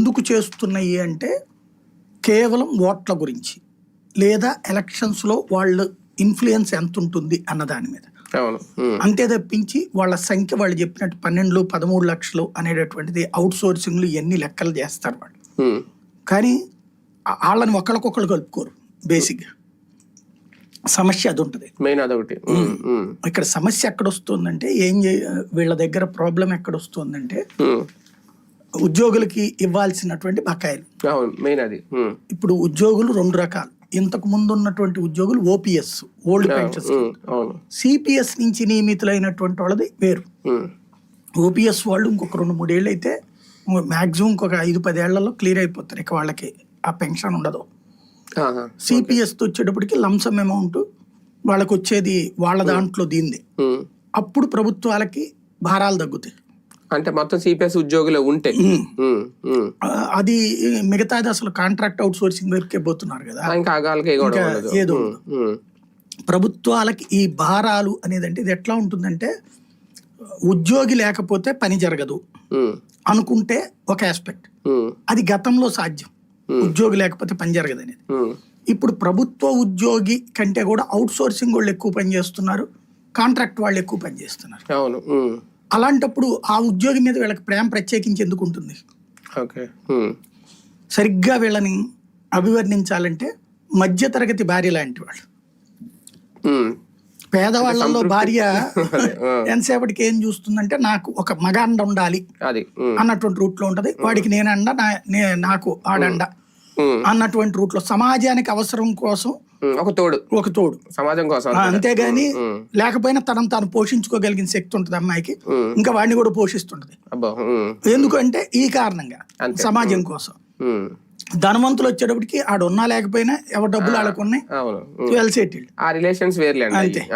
ఎందుకు చేస్తున్నాయి అంటే కేవలం ఓట్ల గురించి లేదా ఎలక్షన్స్లో వాళ్ళ ఇన్ఫ్లుయెన్స్ ఎంత ఉంటుంది అన్న దాని మీద. అంతే తప్పించి వాళ్ళ సంఖ్య వాళ్ళు చెప్పినట్టు పన్నెండు పదమూడు లక్షలు అనేటటువంటిది అవుట్ సోర్సింగ్లు ఎన్ని లెక్కలు చేస్తారు వాళ్ళు. కానీ వాళ్ళని ఒకళ్ళకొకళ్ళు కలుపుకోరు బేసిక్గా. సమస్య అది ఉంటుంది మెయిన్ అదొకటి. ఇక్కడ సమస్య ఎక్కడ వస్తుందంటే ఏం వీళ్ళ దగ్గర ప్రాబ్లం ఎక్కడ వస్తుందంటే ఉద్యోగులకి ఇవ్వాల్సినటువంటి బకాయిలు. మెయిన్ అది. ఇప్పుడు ఉద్యోగులు రెండు రకాలు. ఇంతకు ముందు ఉన్నటువంటి ఉద్యోగులు ఓపీఎస్ ఓల్డ్ పెన్షన్స్ అవును. సిపిఎస్ నుంచి నియమితులైనటువంటి వాళ్ళది వేరు. ఓపీఎస్ వాళ్ళు ఇంకొక రెండు మూడేళ్ళు అయితే మాక్సిమం ఇంకొక ఐదు పదేళ్ళలో క్లియర్ అయిపోతారు. ఇక వాళ్ళకి ఆ పెన్షన్ ఉండదు. ఆహా, సిపిఎస్ వచ్చేటప్పటికి లంసమ్ అమౌంట్ వాళ్ళకి వచ్చేది వాళ్ళ దాంట్లో దీంది. అప్పుడు ప్రభుత్వాలకి భారాలు తగ్గుతాయి. అంటే మొత్తం సిపిఎస్ ఉద్యోగులు ఉంటే. అది మిగతాది అసలు కాంట్రాక్ట్ అవుట్ సోర్సింగ్ వైపుకే పోతున్నారు కదా. ఇంకా ఏదో ప్రభుత్వాలకి ఈ భారాలు అనేది అంటే ఇది ఎట్లా ఉంటుందంటే ఉద్యోగి లేకపోతే పని జరగదు అనుకుంటే ఒక ఆస్పెక్ట్ అది గతంలో సాధ్యం. ఉద్యోగి లేకపోతే పని జరగదు అనేది. ఇప్పుడు ప్రభుత్వ ఉద్యోగి కంటే కూడా అవుట్ సోర్సింగ్ వాళ్ళు ఎక్కువ పని చేస్తున్నారు కాంట్రాక్ట్ వాళ్ళు ఎక్కువ పని చేస్తున్నారు. అవును. అలాంటప్పుడు ఆ ఉద్యోగి మీద వీళ్ళకి ప్రేమ ప్రత్యేకించి ఎందుకు ఉంటుంది? ఓకే. సరిగ్గా వీళ్ళని అభివర్ణించాలంటే మధ్యతరగతి భార్య లాంటి వాళ్ళు. పేదవాళ్ళలో భార్య ఎంతసేపటికి ఏం చూస్తుందంటే నాకు ఒక మగ అండ ఉండాలి అన్నటువంటి రూట్లో ఉంటది వాడికి నేనండ నా- నే- నాకు ఆడండ అన్నటువంటి రూట్లో సమాజానికి అవసరం కోసం ఒక తోడు. ఒక తోడు. సమాజం కోసం అంతేగాని లేకపోయినా తనను తాను పోషించుకోగలిగిన శక్తి ఉంటుంది అమ్మాయికి. ఇంకా వాడిని కూడా పోషిస్తుంటది. ఎందుకంటే ఈ కారణంగా. సమాజం కోసం. ధనవంతులు వచ్చేటప్పటికి ఆడున్నా లేకపోయినా ఎవరి డబ్బులు. వెల్ సెటిల్డ్ ఆ రిలేషన్స్ వేర్లేండి అంతే.